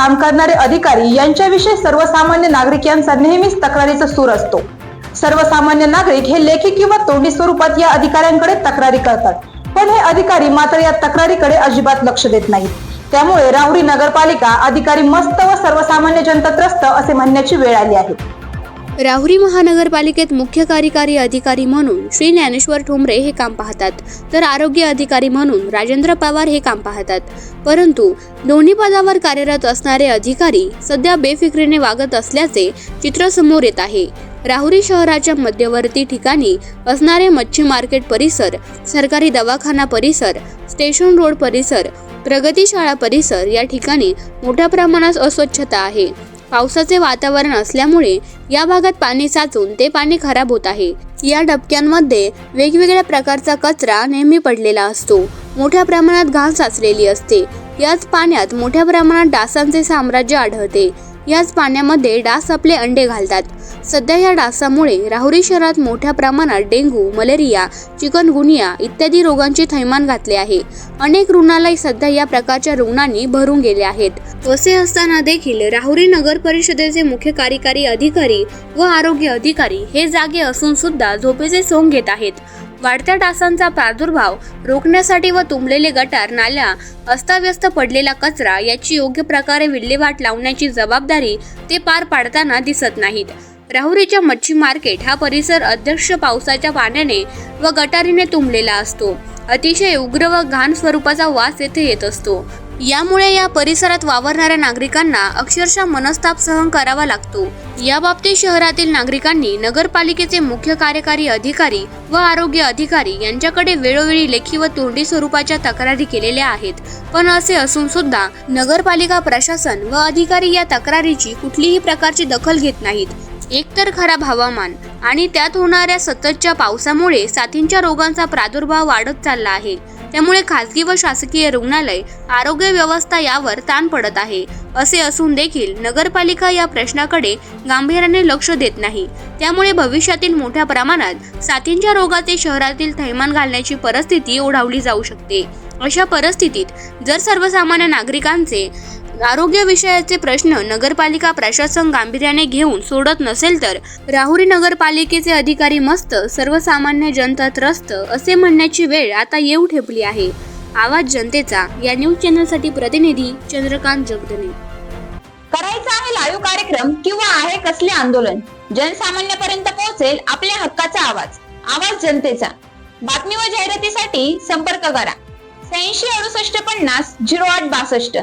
काम करणारे अधिकारी यांच्याविषयी सर्वसामान्य नागरिक यांचा नेहमीच तक्रारीचा सूर असतो. सर्वसामान्य नागरिक हे लेखी किंवा तोंडी स्वरूपात या अधिकाऱ्यांकडे तक्रारी करतात. पण हे अधिकारी मात्र या तक्रारीकडे अजिबात लक्ष देत नाहीत. त्यामुळे राहुरी नगरपालिका अधिकारी मस्त व सर्वसामान्य जनता त्रस्त असे म्हणण्याची वेळ आली आहे. राहुरी महानगरपालिकेत मुख्य कार्यकारी अधिकारी म्हणून श्री ज्ञानेश्वर ठोंबरे हे काम पाहतात. तर आरोग्य अधिकारी म्हणून राजेंद्र पवार हे काम पाहतात. परंतु दोन्ही पदावर कार्यरत असणारे अधिकारी सध्या बेफिक्रीने वागत असल्याचे चित्र समोर येत आहे. राहुरी शहराच्या मध्यवर्ती ठिकाणी असणारे मच्छी मार्केट परिसर सरकारी दवाखाना परिसर स्टेशन रोड परिसर प्रगतीशाळा परिसर या ठिकाणी मोठ्या प्रमाणात अस्वच्छता आहे. पावसाचे वातावरण असल्यामुळे या भागात पाणी साचून ते पाणी खराब होत आहे. या डबक्यांमध्ये वेगवेगळ्या प्रकारचा कचरा नेहमी पडलेला असतो. मोठ्या प्रमाणात घाण साचलेली असते. याच पाण्यात मोठ्या प्रमाणात डासांचे साम्राज्य आढळते. याच पाण्यामध्ये डास आपले अंडे घालतात. सध्या या डासामुळे राहुरी शहरात मोठ्या प्रमाणात डेंग्यू मलेरिया चिकनगुनिया इत्यादी रोगांचे थैमान घातले आहे. अनेक रुग्णालय सध्या या प्रकारच्या रुग्णांनी भरून गेले आहेत. असे असताना देखील राहुरी नगर परिषदेचे मुख्य कार्यकारी अधिकारी व आरोग्य अधिकारी हे जागे असून सुद्धा झोपेचे सोंग घेत आहेत. वाढत्या डासांचा प्रादुर्भाव रोखण्यासाठी व तुंबलेले गटार नाल्या अस्ताव्यस्त पडलेला कचरा याची योग्य प्रकारे विल्हेवाट लावण्याची जबाबदारी ते पार पाडताना दिसत नाहीत. राहुरीच्या मच्छी मार्केट हा परिसर अध्यक्ष पावसाच्या पाण्याने व गटारीने तुंबलेला असतो. अतिशय उग्र व घाण स्वरूपाचा वास येथे येत असतो. यामुळे या परिसरात वावरणाऱ्या नागरिकांना अक्षरशः मनस्ताप सहन करावा लागतो. या बाबतीत शहरातील नागरिकांनी नगरपालिकेचे मुख्य कार्यकारी अधिकारी व आरोग्य अधिकारी यांच्याकडे वेळोवेळी लेखी व तोंडी स्वरूपाच्या तक्रारी केलेल्या आहेत. पण असे असून सुद्धा नगरपालिका प्रशासन व अधिकारी या तक्रारीची कुठलीही प्रकारची दखल घेत नाहीत. एकतर खराब हवामान आणि त्यात होणाऱ्या सततच्या पावसामुळे साथींच्या रोगांचा प्रादुर्भाव वाढत चालला आहे. त्यामुळे खासगी व शासकीय रुग्णालय आरोग्य व्यवस्था यावर ताण पडत आहे असे असून देखील नगरपालिका या प्रश्नाकडे गांभीर्याने लक्ष देत नाही. त्यामुळे भविष्यातील मोठ्या प्रमाणात साथींच्या रोगाचे शहरातील थैमान घालण्याची परिस्थिती ओढावली जाऊ शकते. अशा परिस्थितीत जर सर्वसामान्य नागरिकांचे आरोग्य विषयाचे प्रश्न नगरपालिका प्रशासन गांभीर्याने घेऊन सोडत नसेल तर राहुरी नगरपालिकेचे अधिकारी मस्त सर्वसामान्य जनता त्रस्त असे म्हणण्याची वेळ आता येऊ ठेपली आहे. आवाज जनतेचा या न्यूज चॅनलसाठी प्रतिनिधी चंद्रकांत जगदने करायचा आहे लाईव्ह कार्यक्रम किंवा आहे कसले आंदोलन? जनसामान्यापर्यंत पोहोचेल आपल्या हक्काचा आवाज. आवाज जनतेचा. बातमी व जाहिरातीसाठी संपर्क करा. ऐंशी अडुसष्ट पन्नास झिरो आठ बासष्ट.